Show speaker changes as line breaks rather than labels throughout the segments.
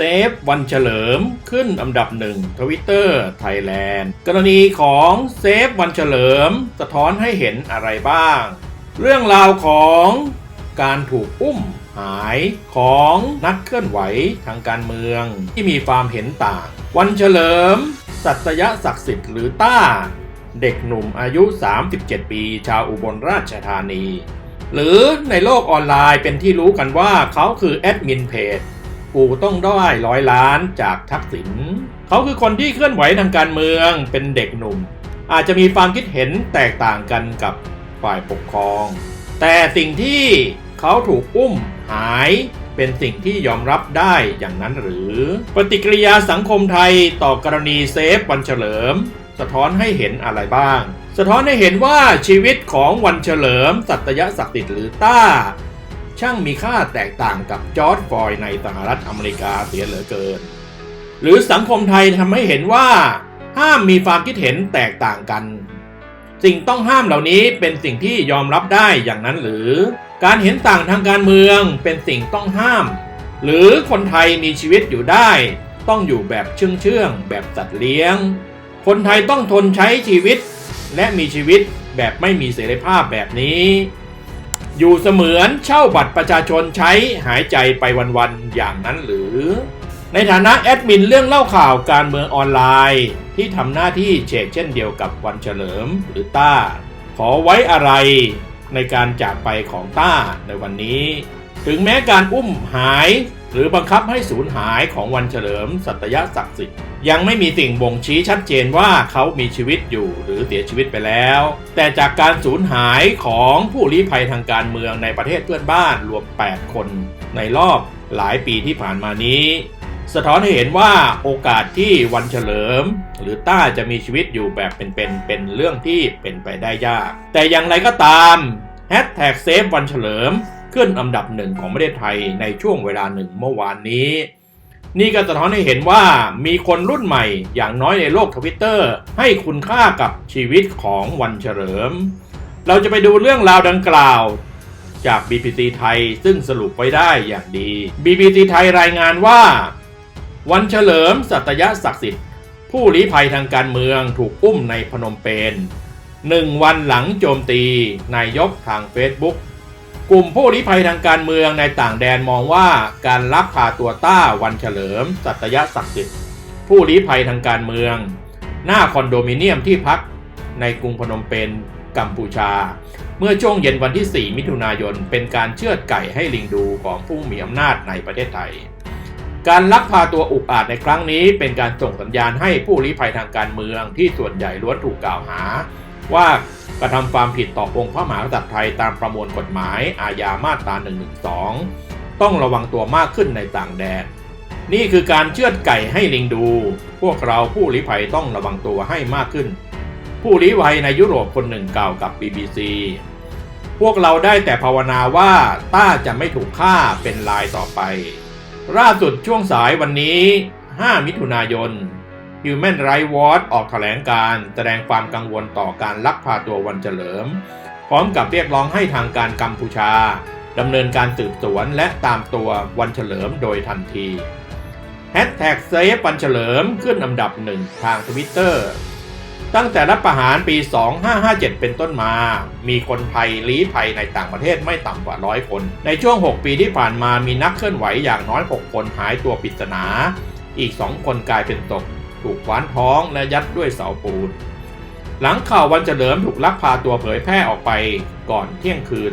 เซฟวันเฉลิมขึ้นอันดับหนึ่งทวิตเตอร์ไทยแลนด์กรณีของเซฟวันเฉลิม สะท้อนให้เห็นอะไรบ้าง เรื่องราวของการถูกอุ้มหายของนักเคลื่อนไหวทางการเมืองที่มีความเห็นต่าง วันเฉลิม สัตยศักดิ์สิทธิ์หรือต้า เด็กหนุ่มอายุ 37 ปี ชาวอุบลราชธานี หรือในโลกออนไลน์เป็นที่รู้กันว่าเขาคือแอดมินเพจ กูต้องได้ร้อยล้านจากทักษิณเขาคือคนที่เคลื่อนไหวทางการเมืองเป็นเด็กหนุ่ม อาจจะมีความคิดเห็นแตกต่างกันกับฝ่ายปกครอง แต่สิ่งที่เขาถูกอุ้มหายเป็นสิ่งที่ยอมรับได้อย่างนั้นหรือ ปฏิกิริยาสังคมไทยต่อกรณีเซฟวันเฉลิม สะท้อนให้เห็นอะไรบ้าง สะท้อนให้เห็นว่าชีวิตของวันเฉลิม สัตยศักดิ์สิทธิ์หรือต้า ช่างมีค่าแตกต่างกับจอร์ดฟลอยในสหรัฐอเมริกาเสียเหลือเกิน หรือสังคมไทยทำให้เห็นว่า ห้ามมีความคิดเห็นแตกต่างกัน สิ่งต้องห้ามเหล่านี้เป็นสิ่งที่ยอมรับได้อย่างนั้นหรือ การเห็นต่างทางการเมืองเป็นสิ่งต้องห้าม หรือคนไทยมีชีวิตอยู่ได้ ต้องอยู่แบบเชื่องเชื่องแบบสัตว์เลี้ยง คนไทยต้องทนใช้ชีวิต และมีชีวิตแบบไม่มีเสรีภาพแบบนี้ อยู่เสมือนเช่าบัตรประชาชนใช้หายใจไปวันๆอย่างนั้นหรือ ในฐานะแอดมินเรื่องเล่าข่าวการเมืองออนไลน์ ที่ทำหน้าที่เชกเช่นเดียวกับวันเฉลิมหรือต้า ขอไว้อะไรในการจากไปของต้าในวันนี้ ถึงแม้การอุ้มหาย หรือบังคับให้สูญหายของวันเฉลิมสัตยศักดิ์สิทธิ์ ยังไม่มีสิ่งบ่งชี้ชัดเจนว่าเขามีชีวิตอยู่หรือเสียชีวิตไปแล้ว แต่จากการสูญหายของผู้ลี้ภัยทางการเมืองในประเทศเพื่อนบ้านรวม 8 คนในรอบหลายปีที่ผ่านมานี้ สะท้อนให้เห็นว่าโอกาสที่วันเฉลิม หรือต้าจะมีชีวิตอยู่แบบเป็นๆเเป็นเรื่องที่เป็นไปได้ยาก แต่อย่างไรก็ตามแฮชแท็กเซฟวันเฉลิมขึ้นอันดับหนึ่งของประเทศไทยในช่วงเวลาหนึ่งเมื่อวานนี้ นี่ก็สะท้อนให้เห็นว่ามีคนรุ่นใหม่อย่างน้อยในโลกทวิตเตอร์ให้คุณค่ากับชีวิตของวันเฉลิม เราจะไปดูเรื่องราวดังกล่าวจาก BBC ไทยซึ่งสรุปไว้ได้อย่างดี BBC ไทยรายงานว่า วันเฉลิมสัตยศักดิ์สิทธิ์ ผู้ลี้ภัยทางการเมืองถูกอุ้มในพนมเปญหนึ่งวันหลังโจมตีนายกทางเฟซบุ๊ก กลุ่มผู้ลี้ภัยทางการเมืองในต่างแดนมองว่าการลักพาตัวต้าวันเฉลิม สัตยศักดิ์สิทธิ์ผู้ลี้ภัยทางการเมือง หน้าคอนโดมิเนียมที่พักในกรุงพนมเปญกัมพูชา เมื่อช่วงเย็นวันที่ 4 มิถุนายน เป็นการเชือดไก่ให้ลิงดูของผู้มีอำนาจในประเทศไทย การลักพาตัวอุกอาจในครั้งนี้ เป็นการส่งสัญญาณให้ผู้ลี้ภัยทางการเมืองที่ส่วนใหญ่ล้วนถูกกล่าวหา ว่า กระทำความผิดต่อองค์พระมหากษัตริย์ไทยตามประมวลกฎหมายอาญามาตรา 112 ต้องระวังตัวมากขึ้นในต่างแดน นี่คือการเชือดไก่ให้ลิงดู พวกเราผู้ลี้ภัยต้องระวังตัวให้มากขึ้น ผู้ลี้ภัยในยุโรปคนหนึ่งกล่าวกับ BBC พวกเราได้แต่ภาวนาว่าต้าจะไม่ถูกฆ่าเป็นลายต่อไปล่าสุดช่วงสายวันนี้ 5 มิถุนายน Human Rights Watch ออกแถลงการ์แสดงความกังวลต่อการลักพาตัววันเฉลิม พร้อมกับเรียกร้องให้ทางการกัมพูชาดำเนินการสืบสวนและตามตัววันเฉลิมโดยทันทีแฮชแท็กเซฟวันเฉลิมขึ้นอันดับหนึ่งทางทวิตเตอร์ตั้งแต่รัฐประหารปี 2557 เป็นต้นมา มีคนไทยลี้ภัยในต่างประเทศไม่ต่ำกว่าร้อยคน ในช่วง 6 ปีที่ผ่านมามีนักเคลื่อนไหวอย่างน้อย 6 คนหายตัวปริศนา อีก 2 คนกลายเป็นศพ ถูกขวานท้องและยัดด้วยเสาปูน หลังข่าววันเฉลิมถูกลักพาตัวเผยแพร่ออกไปก่อนเที่ยงคืน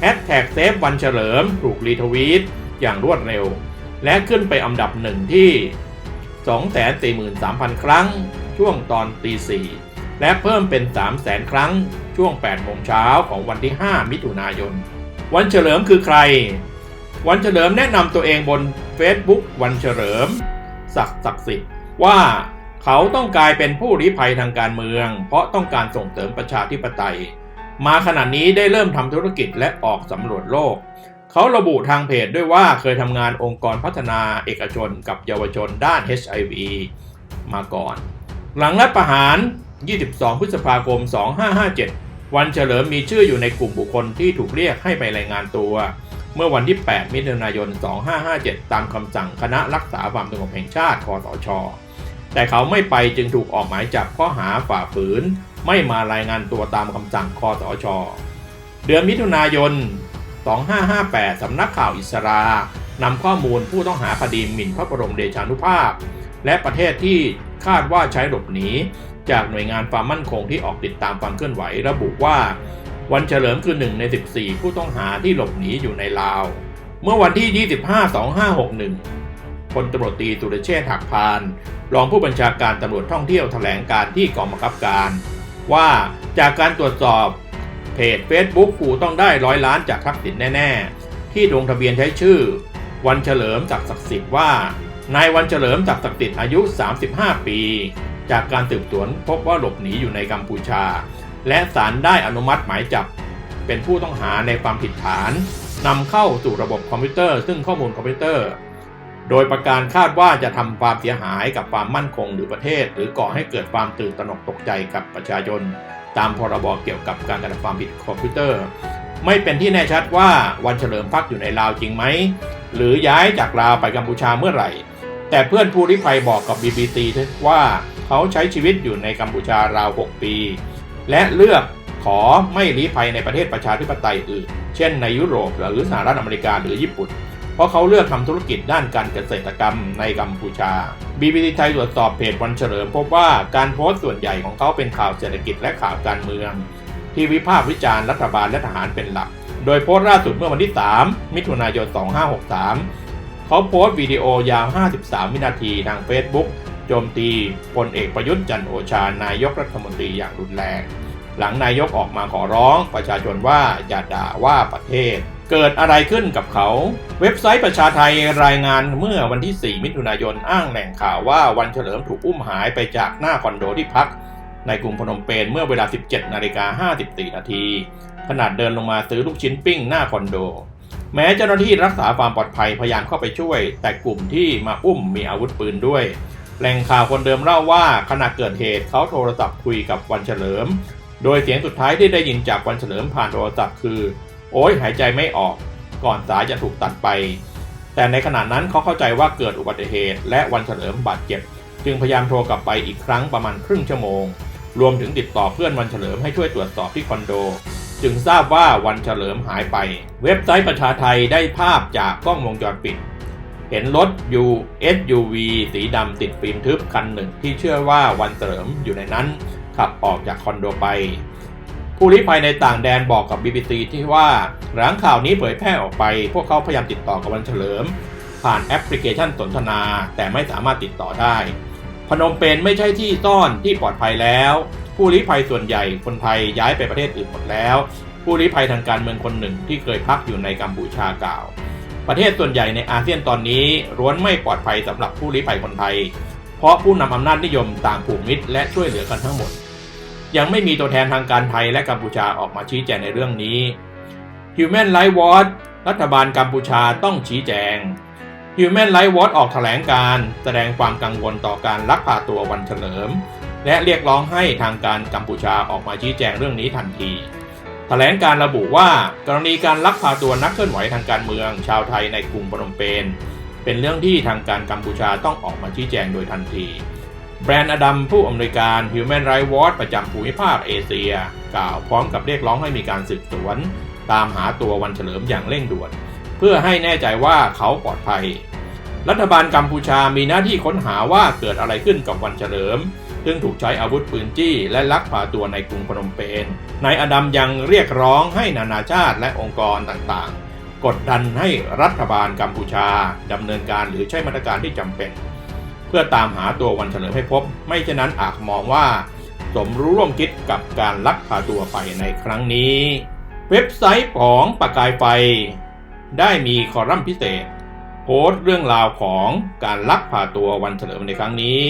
แฮชแท็กเซฟวันเฉลิมถูกรีทวีตอย่างรวดเร็ว และขึ้นไปอันดับหนึ่งที่ 243,000 ครั้ง ช่วงตอนตีสี่และเพิ่มเป็น 300,000 ครั้งช่วง8โมงเช้าของวันที่ 5 มิถุนายน วันเฉลิมคือใคร วันเฉลิมแนะนำตัวเองบน Facebook วันเฉลิม ศักดิ์ศักดิ์สิทธิ์ ว่าเขาต้องกลายเป็นผู้ลี้ภัยทางการเมือง เพราะต้องการส่งเสริมประชาธิปไตย มาขณะนี้ได้เริ่มทำธุรกิจและออกสำรวจโลก เขาระบุทางเพจด้วยว่าเคยทำงานองค์กรพัฒนาเอกชนกับเยาวชนด้าน HIV มาก่อน หลังรัฐประหาร 22 พฤษภาคม 2557 วันเฉลิมมีชื่ออยู่ในกลุ่มบุคคลที่ถูกเรียกให้ไปรายงานตัว เมื่อวันที่ 8 มิถุนายน 2557 ตามคำสั่งคณะรักษาความสงบแห่งชาติคอสช แต่เขาไม่ไปจึงถูกออกหมายจับข้อหาฝ่าฝืน ไม่มารายงานตัวตามคำสั่งคอสชอเดือนมิถุนายน 2558 สำนักข่าวอิสรานำข้อมูลผู้ต้องหาคดีหมิ่นพระบรมเดชานุภาพ และประเทศที่คาดว่าใช้หลบหนีจากหน่วยงานความมั่นคงที่ออกติดตามความเคลื่อนไหวระบุว่า วันเฉลิมคือหนึ่งใน 14 ผู้ต้องหาที่หลบหนีอยู่ในลาว เมื่อวันที่ 25 2561 พลตำรวจตีสุรเชษฐ์หักพาน รองผู้บัญชาการตำรวจท่องเที่ยวแถลงการที่กองบังคับการ ว่าจากการตรวจสอบเพจ Facebook กูต้องได้ร้อยล้านจากทักษิณแน่ ๆ ที่ลงทะเบียนใช้ชื่อ วันเฉลิมศักดิ์ศักดิ์สิทธิ์ว่านายวันเฉลิมศักดิ์ศักดิ์สิทธิ์อายุ 35 ปี จากการสืบสวนพบว่าหลบหนีอยู่ในกัมพูชา และศาลได้อนุมัติหมายจับ เป็นผู้ต้องหาในความผิดฐานนำเข้าสู่ระบบคอมพิวเตอร์ ซึ่งข้อมูลคอมพิวเตอร์ โดยประการคาดว่าจะทำความเสียหายกับความมั่นคงหรือประเทศ หรือก่อให้เกิดความตื่นตระหนกตกใจกับประชาชนตามพรบเกี่ยวกับการกระทำความผิดคอมพิวเตอร์ ไม่เป็นที่แน่ชัดว่าวันเฉลิมพักอยู่ในลาวจริงไหม หรือย้ายจากลาวไปกัมพูชาเมื่อไหร่ แต่เพื่อนผู้ริภัยบอกกับ BBC ว่าเขาใช้ชีวิตอยู่ในกัมพูชาราว 6 ปี และเลือกขอไม่ลี้ภัยในประเทศประชาธิปไตยอื่น เช่นในยุโรปหรือสหรัฐอเมริกาหรือญี่ปุ่น เพราะเขาเลือกทำธุรกิจด้านการเกษตรกรรมในกัมพูชา BBC ไทยตรวจสอบเพจวันเฉลิมพบว่าการโพสต์ส่วนใหญ่ของเขาเป็นข่าวเศรษฐกิจและข่าวการเมือง ที่วิพากษ์วิจารณ์รัฐบาลและทหารเป็นหลัก โดยโพสต์ล่าสุดเมื่อวันที่ 3 มิถุนายน 2563 เขาโพสต์วิดีโอยาว 53 วินาทีทาง Facebook โจมตีพลเอกประยุทธ์จันโอชานายกรัฐมนตรีอย่างรุนแรง หลังนายกออกมาขอร้องประชาชนว่าอย่าด่าว่าประเทศเกิดอะไรขึ้นกับเขา เว็บไซต์ประชาไทยรายงานเมื่อวันที่ 4 มิถุนายนอ้างแหล่งข่าวว่าวันเฉลิมถูกอุ้มหายไปจากหน้าคอนโดที่พัก ในกรุงพนมเปญเมื่อเวลา 17นาฬิกา54 นาทีขนาดเดินลงมาซื้อลูกชิ้นปิ้งหน้าคอนโด แม้เจ้าหน้าที่รักษาความปลอดภัยพยายามเข้าไปช่วย แต่กลุ่มที่มาอุ้มมีอาวุธปืนด้วย แหล่งข่าวคนเดิมเล่าว่าขณะเกิดเหตุเขาโทรศัพท์คุยกับวันเฉลิม โดยเสียงสุดท้ายที่ได้ยินจากวันเฉลิมผ่านโทรศัพท์คือ โอ้ยหายใจไม่ออก ก่อนสายจะถูกตัดไป แต่ในขณะนั้นเขาเข้าใจว่าเกิดอุบัติเหตุ และวันเฉลิมบาดเจ็บ จึงพยายามโทรกลับไปอีกครั้งประมาณครึ่งชั่วโมง รวมถึงติดต่อเพื่อนวันเฉลิมให้ช่วยตรวจสอบที่คอนโด จึงทราบว่าวันเฉลิมหายไป เว็บไซต์ประชาไทยได้ภาพจากกล้องวงจรปิดเห็นรถ U SUV สีดำติดฟิล์มทึบคันหนึ่งที่เชื่อว่าวันเฉลิมอยู่ในนั้น ขับออกจากคอนโดไป ผู้ลี้ภัยในต่างแดนบอกกับ BBC ที่ว่าหลังข่าวนี้เผยแพร่ออกไป พวกเขาพยายามติดต่อกับวันเฉลิม ผ่านแอปพลิเคชันสนทนา แต่ไม่สามารถติดต่อได้ พนมเปญไม่ใช่ที่ซ่อนที่ปลอดภัยแล้ว ผู้ลี้ภัยส่วนใหญ่คนไทยย้ายไปประเทศอื่นหมดแล้ว ผู้ลี้ภัยทางการเมืองคนหนึ่งที่เคยพักอยู่ในกัมพูชากล่าว ประเทศส่วนใหญ่ในอาเซียนตอนนี้ร้วนไม่ปลอดภัยสำหรับผู้ลี้ภัยคนไทย เพราะผู้นำอำนาจนิยมต่างผูกมิตรและช่วยเหลือกันทั้งหมด ยังไม่มีตัวแทนทางการไทยและกัมพูชาออกมาชี้แจงในเรื่องนี้ Human Rights Watch รัฐบาลกัมพูชาต้องชี้แจง Human Rights Watch ออกแถลงการแสดงความกังวลต่อการลักพาตัววันเฉลิม และเรียกร้องให้ทางการกัมพูชาออกมาชี้แจงเรื่องนี้ทันทีแถลงการระบุว่ากรณีการลักพาตัวนักเคลื่อนไหวทางการเมือง ชาวไทยในกรุงพนมเปญเป็นเรื่องที่ทางการกัมพูชาต้องออกมาชี้แจงโดยทันที แบรนด์อดัมผู้อำนวยการ Human Rights Watch ประจำภูมิภาคเอเชีย กล่าวพร้อมกับเรียกร้องให้มีการสืบสวน ตามหาตัววันเฉลิมอย่างเร่งด่วน เพื่อให้แน่ใจว่าเขาปลอดภัย รัฐบาลกัมพูชามีหน้าที่ค้นหาว่าเกิดอะไรขึ้นกับวันเฉลิม ซึ่งถูกใช้อาวุธปืนจี้และลักพาตัวในกรุงพนมเปญนายอดัมยังเรียกร้องให้นานาชาติและองค์กรต่างๆ กดดันให้รัฐบาลกัมพูชาดำเนินการหรือใช้มาตรการที่จำเป็น พื่อตามหาตัววันเฉลิมให้พบ ไม่เช่นนั้นอาจมองว่า สมรู้ร่วมคิดกับการลักพาตัวไปในครั้งนี้ เว็บไซต์ของประกายไฟ ได้มีคอลัมน์พิเศษ โพสต์เรื่องราวของการลักพาตัววันเฉลิมในครั้งนี้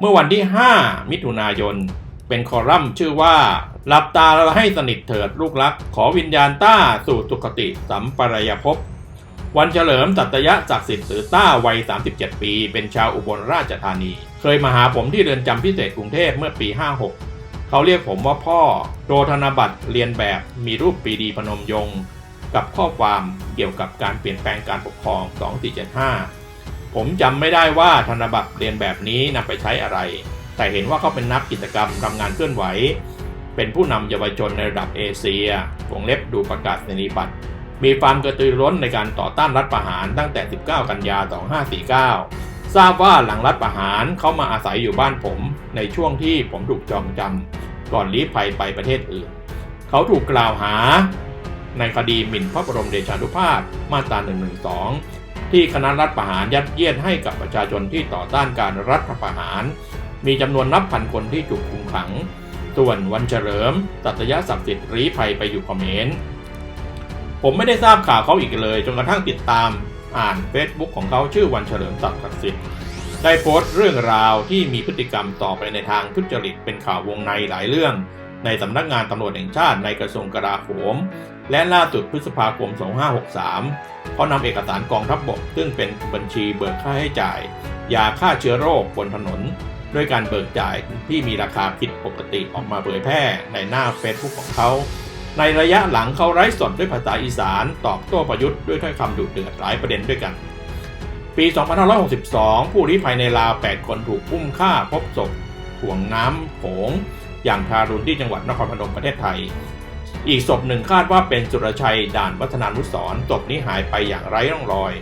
เมื่อวันที่ 5 มิถุนายน เป็นคอลัมน์ชื่อว่าหลับตาเราให้สนิทเถิดลูกรัก ขอวิญญาณต้าสู่สุคติสัมปรายภพ วันเฉลิมสัตยะศักดิ์สิทธิ์หรือต้าวัย 37 ปี เป็นชาวอุบลราชธานี เคยมาหาผมที่เรือนจำพิเศษกรุงเทพเมื่อปี 56 เขาเรียกผมว่าพ่อโดธนบัตรเรียนแบบมีรูปปีดีพนมยงค์กับข้อความเกี่ยวกับการเปลี่ยนแปลงการปกครอง 2475 ผมจำไม่ได้ว่าธนบัตรเรียนแบบนี้นำไปใช้อะไร แต่เห็นว่าเขาเป็นนักกิจกรรมทำงานเคลื่อนไหว เป็นผู้นำเยาวชนในระดับเอเชียวงเล็บดูประกาศในนิบัตร มีความกระตือร้นในการต่อต้านรัฐประหารตั้งแต่ 19 กันยา 2549 ทราบว่าหลังรัฐประหารเขามาอาศัยอยู่บ้านผมในช่วงที่ผมถูกจองจำก่อนลี้ภัยไปประเทศอื่น เขาถูกกล่าวหา ในคดีหมิ่นพระบรมเดชานุภาพมาตรา 112 ที่คณะรัฐประหารยัดเยียดให้กับประชาชนที่ต่อต้านการรัฐประหาร มีจำนวนนับพันคนที่ถูกคุมขัง ส่วนวันเฉลิมตัตยศักดิ์สิทธิ์รีภัยไปอยู่คอมเขมร ผมไม่ได้ทราบข่าวเขาอีกเลย จนกระทั่งติดตามอ่าน Facebook ของเขาชื่อวันเฉลิมศักดิ์สิทธิ์ได้โพสต์เรื่องราวที่มีพฤติกรรมต่อไปในทางทุจริตเป็นข่าววงในหลายเรื่อง ในสำนักงานตำรวจแห่งชาติในกระทรวงกลาโหม และล่าสุดพฤษภาคม 2563เขานำเอกสารกองทัพบบก ซึ่งเป็นบัญชีเบิกค่าให้จ่าย ยาฆ่าเชื้อโรคบนถนน ด้วยการเบิกจ่ายที่มีราคาผิดปกติออกมาเผยแพร่ในหน้าเฟซบุ๊กของเขา ในระยะหลังเขาไร้สดด้วยภาษาอีสานตอบโต้ประยุทธ์ด้วยถ้อยคำดุเดือดหลายประเด็นด้วยกัน ปี 2562 ผู้ลี้ภัยในลาว 8 คนถูกอุ้มฆ่าพบศพถ่วงน้ำโขงอย่างทารุณที่จังหวัดนครพนมประเทศไทย อีกศพหนึ่งคาดว่าเป็นสุรชัยด่านวัฒนานุสรศพนี้หายไปอย่างไร้ร่องรอย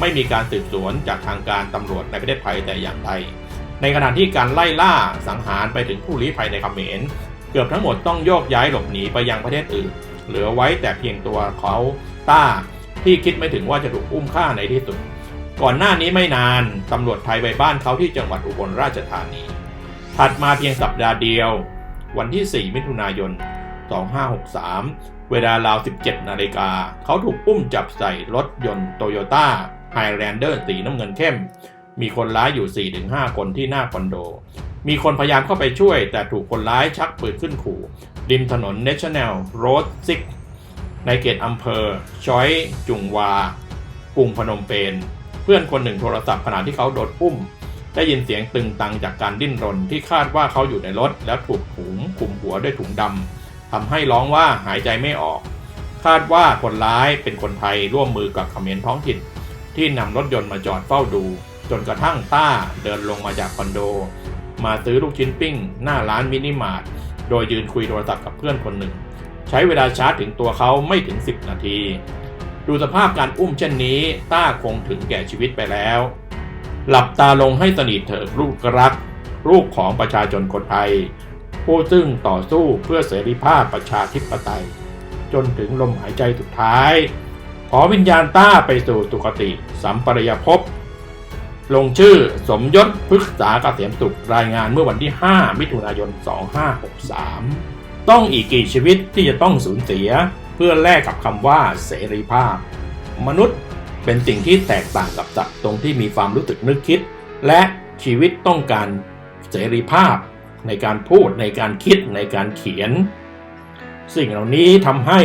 ไม่มีการสืบสวนจากทางการตำรวจในประเทศไทยแต่อย่างใดในขณะที่การไล่ล่าสังหารไปถึงผู้ลี้ภัยในเขมร เกือบทั้งหมดต้องโยกย้ายหลบหนีไปยังประเทศอื่น เหลือไว้แต่เพียงตัวเขาต้าที่คิดไม่ถึงว่าจะถูกอุ้มฆ่าในที่สุด ก่อนหน้านี้ไม่นานตำรวจไทยไปบ้านเขาที่จังหวัดอุบลราชธานี ถัดมาเพียงสัปดาห์เดียว วันที่ 4 มิถุนายน 2563 เวลาราว 17 นาฬิกา เขาถูกอุ้มจับใส่รถยนต์โตโยต้าไฮแลนเดอร์สีน้ำเงินเข้ม มีคนร้ายอยู่ 4-5 คนที่หน้าคอนโด มีคนพยายามเข้าไปช่วย แต่ถูกคนร้ายชักปืนขึ้นขู่ ริมถนน National Road 6 ในเขตอำเภอชอยจุงวากรุงพนมเปญเพื่อนคนหนึ่งโทรศัพท์ขณะที่เขาโดนอุ้ม ได้ยินเสียงตึงตังจากการดิ้นรนที่คาดว่าเขาอยู่ในรถ แล้วถูกถุงคลุมหัวด้วยถุงดำทำให้ร้องว่าหายใจไม่ออก คาดว่าคนร้ายเป็นคนไทยร่วมมือกับเขมรท้องถิ่น ที่นำรถยนต์มาจอดเฝ้าดู จนกระทั่งต้าเดินลงมาจากคอนโด มาซื้อลูกชิ้นปิ้ง หน้าร้านมินิมาร์ทโดยยืนคุยโทรศัพท์กับเพื่อนคนหนึ่ง ใช้เวลาชาร์จถึงตัวเขาไม่ถึง 10 นาที ดูสภาพการอุ้มเช่นนี้ ต้าคงถึงแก่ชีวิตไปแล้ว หลับตาลงให้สนิทเถิดลูกรัก ลูกของประชาชนคนไทย ผู้ซึ่งต่อสู้เพื่อเสรีภาพประชาธิปไตย จนถึงลมหายใจสุดท้าย ขอวิญญาณต้าไปสู่สุคติ สัมปรายภพ ลงชื่อสมยศพฤกษาเกษมสุขรายงานเมื่อวันที่ 5 มิถุนายน 2563 ต้องอีกกี่ชีวิตที่จะต้องสูญเสีย เพื่อแลกกับคำว่าเสรีภาพ มนุษย์เป็นสิ่งที่แตกต่างกับสัตว์ตรงที่มีความรู้สึกนึกคิด และชีวิตต้องการเสรีภาพ ในการพูดในการคิดในการเขียน สิ่งเหล่านี้ทำให้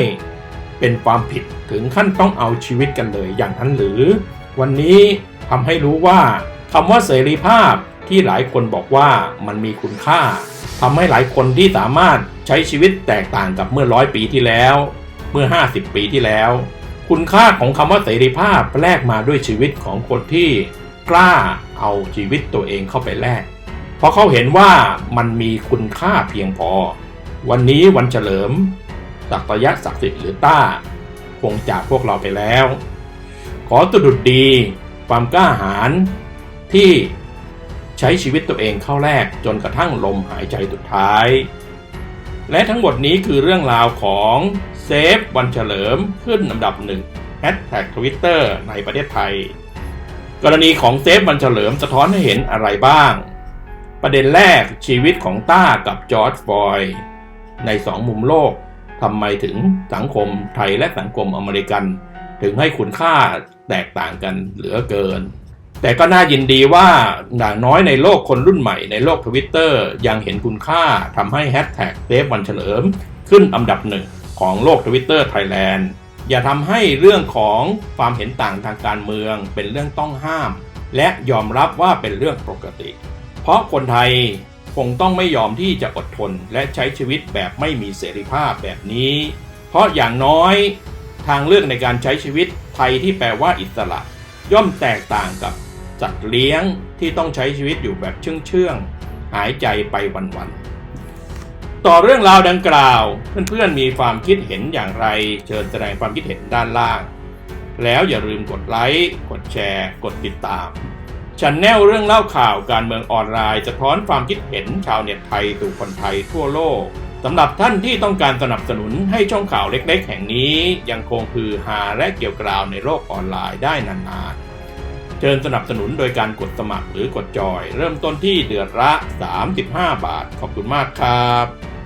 เป็นความผิดถึงขั้นต้องเอาชีวิตกันเลยอย่างนั้นหรือ วันนี้ ทำให้รู้ว่าคำว่าเสรีภาพที่หลายคนบอกว่ามันมีคุณค่าทำให้หลายคนที่สามารถใช้ชีวิตแตกต่างกับเมื่อร้อยปีที่แล้ว เมื่อ 50 ปีที่แล้ว คุณค่าของคำว่าเสรีภาพแลกมาด้วยชีวิตของคนที่กล้าเอาชีวิตตัวเองเข้าไปแลกเพราะเขาเห็นว่ามันมีคุณค่าเพียงพอ วันนี้วันเฉลิมสักยะศักดิ์สิทธิ์หรือต้า คงจากพวกเราไปแล้ว ขอตุดุดดี ความกล้าหาญที่ใช้ชีวิตตัวเองเข้าแลกจนกระทั่งลมหายใจสุดท้าย และทั้งหมดนี้คือเรื่องราวของเซฟวันเฉลิมขึ้นอันดับหนึ่งแฮชแท็กทวิตเตอร์ในประเทศไทย กรณีของเซฟวันเฉลิมสะท้อนให้เห็นอะไรบ้าง ประเด็นแรกชีวิตของต้ากับจอร์จฟอย ในสองมุมโลกทำไมถึงสังคมไทยและสังคมอเมริกัน ถึงให้คุณค่า แตกต่างกันเหลือเกิน แต่ก็น่ายินดีว่าอย่างน้อยในโลกคนรุ่นใหม่ในโลกทวิตเตอร์ยังเห็นคุณค่าทำให้แฮชแท็กเซฟวันเฉลิม ขึ้นอันดับหนึ่งของโลกทวิตเตอร์ไทยแลนด์อย่าทำให้เรื่องของความเห็นต่างทางการเมืองเป็นเรื่องต้องห้าม และยอมรับว่าเป็นเรื่องปกติ เพราะคนไทยคงต้องไม่ยอมที่จะอดทนและใช้ชีวิตแบบไม่มีเสรีภาพแบบนี้ เพราะอย่างน้อยทางเลือกในการใช้ชีวิต ไทยที่แปลว่าอิสระ ย่อมแตกต่างกับสัตว์เลี้ยงที่ต้องใช้ชีวิตอยู่แบบเชื่องๆ หายใจไปวันๆ ต่อเรื่องราวดังกล่าว เพื่อนๆมีความคิดเห็นอย่างไร เชิญแสดงความคิดเห็นด้านล่าง แล้วอย่าลืมกดไลค์ กดแชร์ กดติดตามชันแนลเรื่องเล่าข่าวการเมืองออนไลน์สะท้อนความคิดเห็นชาวเน็ตไทยสู่คนไทยทั่วโลก สำหรับท่านที่ต้องการสนับสนุนให้ช่องข่าวเล็กๆ แห่งนี้ยังคงคือหาและเกี่ยวกราวในโลกออนไลน์ได้นานๆ เชิญสนับสนุนโดยการกดสมัครหรือกดจอย เริ่มต้นที่เดือนละ 35 บาท ขอบคุณมากครับ